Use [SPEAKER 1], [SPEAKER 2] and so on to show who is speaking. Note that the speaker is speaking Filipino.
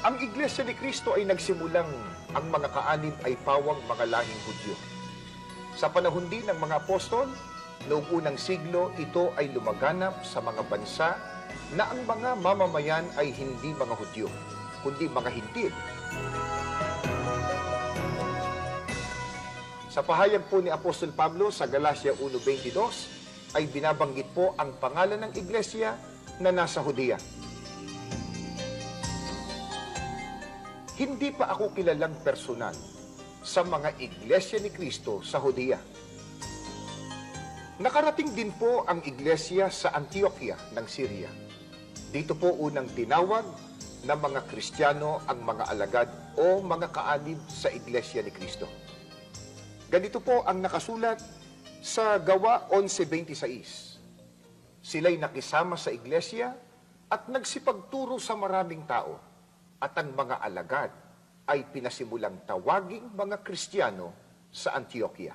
[SPEAKER 1] Ang Iglesia ni Kristo ay nagsimulang ang mga kaanib ay pawang mga lahing Hudyo. Sa panahon din ng mga apostol, noong unang siglo, ito ay lumaganap sa mga bansa na ang mga mamamayan ay hindi mga Hudyo, kundi mga Hintil. Sa pahayag po ni Apostol Pablo sa Galacia 1.22, ay binabanggit po ang pangalan ng iglesia na nasa Hudiya. Hindi pa ako kilalang personal sa mga iglesia ni Kristo sa Hudiya. Nakarating din po ang iglesia sa Antioquia ng Syria. Dito po unang tinawag ng mga Kristiyano ang mga alagad o mga kaanib sa iglesia ni Kristo. Ganito po ang nakasulat sa Gawa 11.26. Sila'y nakisama sa iglesia at nagsipagturo sa maraming tao at ang mga alagad ay pinasimulang tawaging mga Kristiyano sa Antioquia.